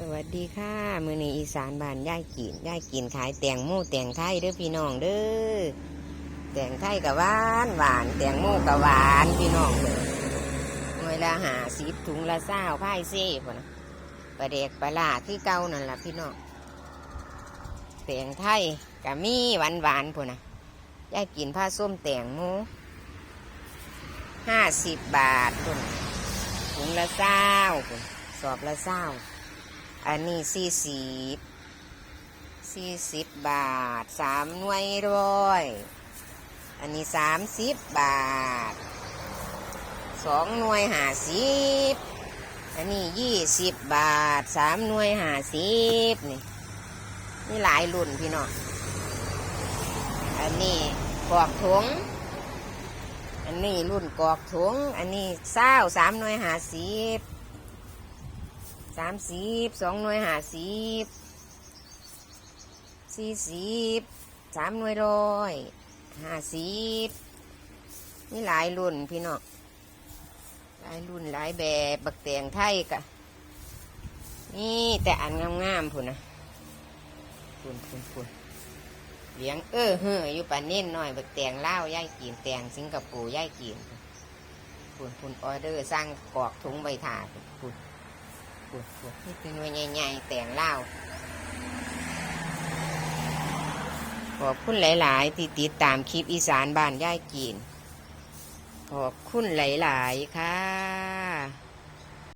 สวัสดีค่ะ มือนีอีสานบ้านย่ายกินย่ายกินขายแตงโมแตงไทยเด้อพี่น้องเด้อแตงไทยกับหวานหวานแตงโมกับหวานพี่น้องเลยหน่วละหาสิบถุงละเศร้าพ่ายเซ่พอนะปลาเด็กปลาล่าคือเก่านั่นล่ะพี่น้องแตงไทยกับมีหวานหวานพอนะย่ายกินผ้าส้มแตงโมห้าสิบบาทคนถุงละเศร้าพุ่นสอบละเศร้า อันนี้สี่สิบสี่สิบบาทสามหน่วยร้อยอันนี้สามสิบบาทสองหน่วยห้าสิบอันนี้ยี่สิบบาทสามหน่วยห้าสิบนี่นี่หลายรุ่นพี่น้องอันนี้กอกถุงอันนี้รุ่นกอกถุงอันนี้เศร้าสามหน่วยห้าสิบ สามสิบสองหน่วยห้าสิบสี่สิบสามหน่วยร้อยห้าสิบนี่หลายรุ่นพี่น้องหลายรุ่นหลายแบบบักแตงไทยกะนี่แต่อันงามๆพุ่นนะพุ่นพุ่นพุ่นเลี้ยงเออเฮ้ออยู่ป่านเน้นหน่อยบักแตงเล่าวย่ายกินแตงสิงคโปร์ย่ายกินพุ่นพุ่นออเดอร์สร้างกรอกถุงใบถาดพุ่น ปุดปุดนี่เป็นหน่วยใหญ่ๆแต่งเล่าขอบคุณหลาย ๆ ที่ติดตามคลิปอีสานบ้านย่ายกีนขอบคุณหลาย ๆ ค่ะ